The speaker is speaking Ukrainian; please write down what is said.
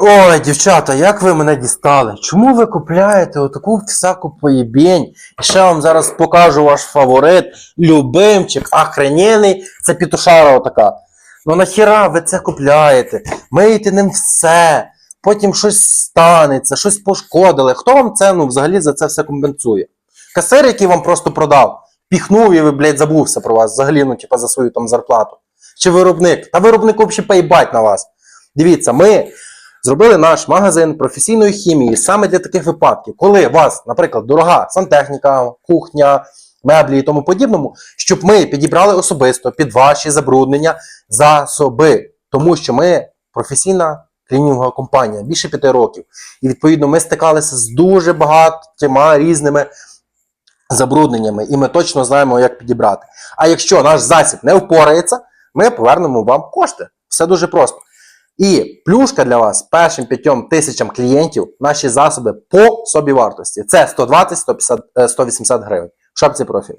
Ой, дівчата, як ви мене дістали? Чому ви купляєте отаку всяку поєбень? І ще вам зараз покажу ваш фаворит, любимчик, охренєний, це пітушара отака. Ну нахіра ви це купляєте? Миєте ним все, потім щось станеться, щось пошкодили. Хто вам це взагалі за це все компенсує? Касир, який вам просто продав, піхнув і ви, блядь, забувся про вас, взагалі, ну, типа, за свою там зарплату. Чи виробник? Та виробник взагалі поїбать на вас. Дивіться, ми зробили наш магазин професійної хімії саме для таких випадків, коли у вас, наприклад, дорога сантехніка, кухня, меблі і тому подібному, щоб ми підібрали особисто під ваші забруднення засоби, тому що ми професійна клінінгова компанія більше п'яти років. І відповідно ми стикалися з дуже багатьма різними забрудненнями, і ми точно знаємо, як підібрати. А якщо наш засіб не впорається, ми повернемо вам кошти. Все дуже просто. І плюшка для вас першим п'ятьом тисячам клієнтів наші засоби по собівартості. Це 120, 150, е, 180 гривень. В шапці профілю.